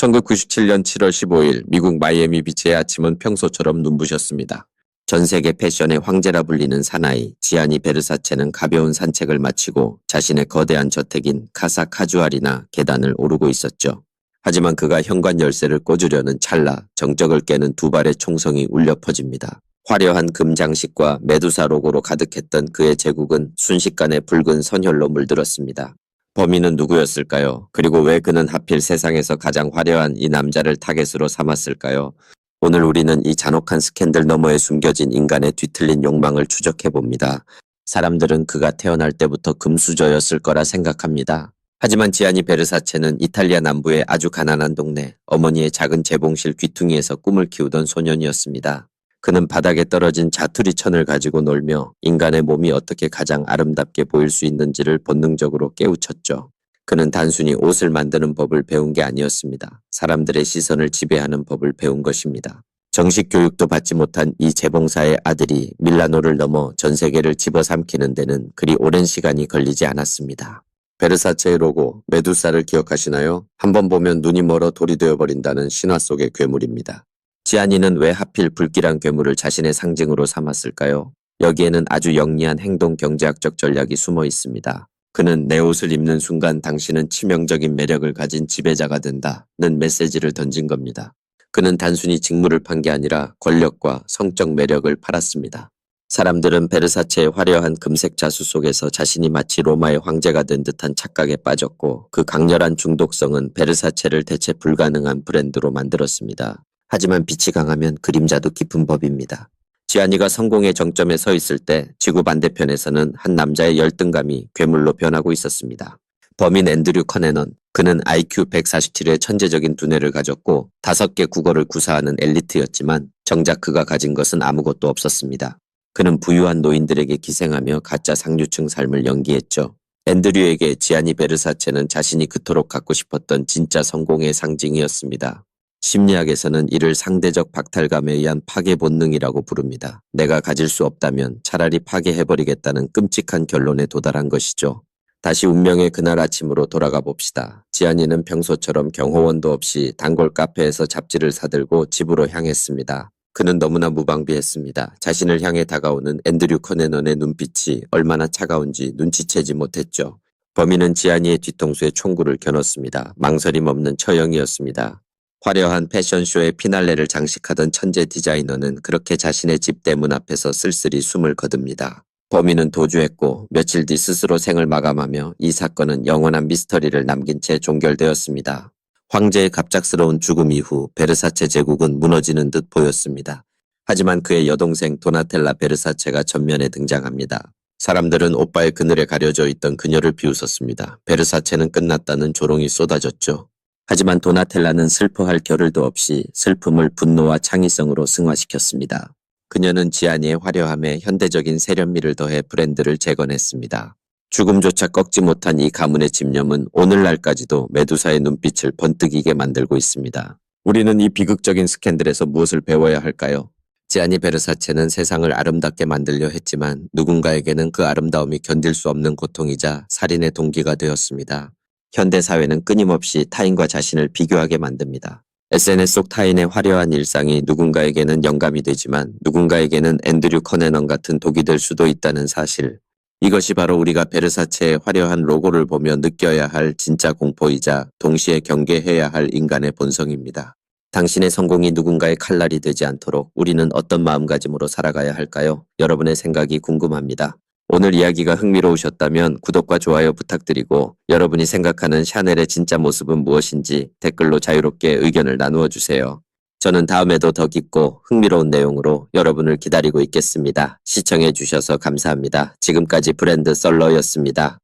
1997년 7월 15일 미국 마이애미 비치의 아침은 평소처럼 눈부셨습니다. 전 세계 패션의 황제라 불리는 사나이 지아니 베르사체는 가벼운 산책을 마치고 자신의 거대한 저택인 카사 카주알이나 계단을 오르고 있었죠. 하지만 그가 현관 열쇠를 꽂으려는 찰나 정적을 깨는 두 발의 총성이 울려 퍼집니다. 화려한 금 장식과 메두사 로고로 가득했던 그의 제국은 순식간에 붉은 선혈로 물들었습니다. 범인은 누구였을까요? 그리고 왜 그는 하필 세상에서 가장 화려한 이 남자를 타겟으로 삼았을까요? 오늘 우리는 이 잔혹한 스캔들 너머에 숨겨진 인간의 뒤틀린 욕망을 추적해 봅니다. 사람들은 그가 태어날 때부터 금수저였을 거라 생각합니다. 하지만 지아니 베르사체는 이탈리아 남부의 아주 가난한 동네 어머니의 작은 재봉실 귀퉁이에서 꿈을 키우던 소년이었습니다. 그는 바닥에 떨어진 자투리 천을 가지고 놀며 인간의 몸이 어떻게 가장 아름답게 보일 수 있는지를 본능적으로 깨우쳤죠. 그는 단순히 옷을 만드는 법을 배운 게 아니었습니다. 사람들의 시선을 지배하는 법을 배운 것입니다. 정식 교육도 받지 못한 이 재봉사의 아들이 밀라노를 넘어 전 세계를 집어삼키는 데는 그리 오랜 시간이 걸리지 않았습니다. 베르사체의 로고, 메두사를 기억하시나요? 한번 보면 눈이 멀어 돌이 되어버린다는 신화 속의 괴물입니다. 지아니는 왜 하필 불길한 괴물을 자신의 상징으로 삼았을까요? 여기에는 아주 영리한 행동 경제학적 전략이 숨어 있습니다. 그는 내 옷을 입는 순간 당신은 치명적인 매력을 가진 지배자가 된다는 메시지를 던진 겁니다. 그는 단순히 직무를 판 게 아니라 권력과 성적 매력을 팔았습니다. 사람들은 베르사체의 화려한 금색 자수 속에서 자신이 마치 로마의 황제가 된 듯한 착각에 빠졌고 그 강렬한 중독성은 베르사체를 대체 불가능한 브랜드로 만들었습니다. 하지만 빛이 강하면 그림자도 깊은 법입니다. 지아니가 성공의 정점에 서 있을 때 지구 반대편에서는 한 남자의 열등감이 괴물로 변하고 있었습니다. 범인 앤드류 커네넌, 그는 IQ 147의 천재적인 두뇌를 가졌고 다섯 개 국어를 구사하는 엘리트였지만 정작 그가 가진 것은 아무것도 없었습니다. 그는 부유한 노인들에게 기생하며 가짜 상류층 삶을 연기했죠. 앤드류에게 지아니 베르사체는 자신이 그토록 갖고 싶었던 진짜 성공의 상징이었습니다. 심리학에서는 이를 상대적 박탈감에 의한 파괴 본능이라고 부릅니다. 내가 가질 수 없다면 차라리 파괴해버리겠다는 끔찍한 결론에 도달한 것이죠. 다시 운명의 그날 아침으로 돌아가 봅시다. 지안이는 평소처럼 경호원도 없이 단골 카페에서 잡지를 사들고 집으로 향했습니다. 그는 너무나 무방비했습니다. 자신을 향해 다가오는 앤드류 커네넌의 눈빛이 얼마나 차가운지 눈치채지 못했죠. 범인은 지안이의 뒤통수에 총구를 겨눴습니다. 망설임 없는 처형이었습니다. 화려한 패션쇼의 피날레를 장식하던 천재 디자이너는 그렇게 자신의 집 대문 앞에서 쓸쓸히 숨을 거둡니다. 범인은 도주했고 며칠 뒤 스스로 생을 마감하며 이 사건은 영원한 미스터리를 남긴 채 종결되었습니다. 황제의 갑작스러운 죽음 이후 베르사체 제국은 무너지는 듯 보였습니다. 하지만 그의 여동생 도나텔라 베르사체가 전면에 등장합니다. 사람들은 오빠의 그늘에 가려져 있던 그녀를 비웃었습니다. 베르사체는 끝났다는 조롱이 쏟아졌죠. 하지만 도나텔라는 슬퍼할 겨를도 없이 슬픔을 분노와 창의성으로 승화시켰습니다. 그녀는 지아니의 화려함에 현대적인 세련미를 더해 브랜드를 재건했습니다. 죽음조차 꺾지 못한 이 가문의 집념은 오늘날까지도 메두사의 눈빛을 번뜩이게 만들고 있습니다. 우리는 이 비극적인 스캔들에서 무엇을 배워야 할까요? 지아니 베르사체는 세상을 아름답게 만들려 했지만 누군가에게는 그 아름다움이 견딜 수 없는 고통이자 살인의 동기가 되었습니다. 현대 사회는 끊임없이 타인과 자신을 비교하게 만듭니다. SNS 속 타인의 화려한 일상이 누군가에게는 영감이 되지만 누군가에게는 앤드류 커네넌 같은 독이 될 수도 있다는 사실. 이것이 바로 우리가 베르사체의 화려한 로고를 보며 느껴야 할 진짜 공포이자 동시에 경계해야 할 인간의 본성입니다. 당신의 성공이 누군가의 칼날이 되지 않도록 우리는 어떤 마음가짐으로 살아가야 할까요? 여러분의 생각이 궁금합니다. 오늘 이야기가 흥미로우셨다면 구독과 좋아요 부탁드리고 여러분이 생각하는 샤넬의 진짜 모습은 무엇인지 댓글로 자유롭게 의견을 나누어 주세요. 저는 다음에도 더 깊고 흥미로운 내용으로 여러분을 기다리고 있겠습니다. 시청해 주셔서 감사합니다. 지금까지 브랜드 썰러였습니다.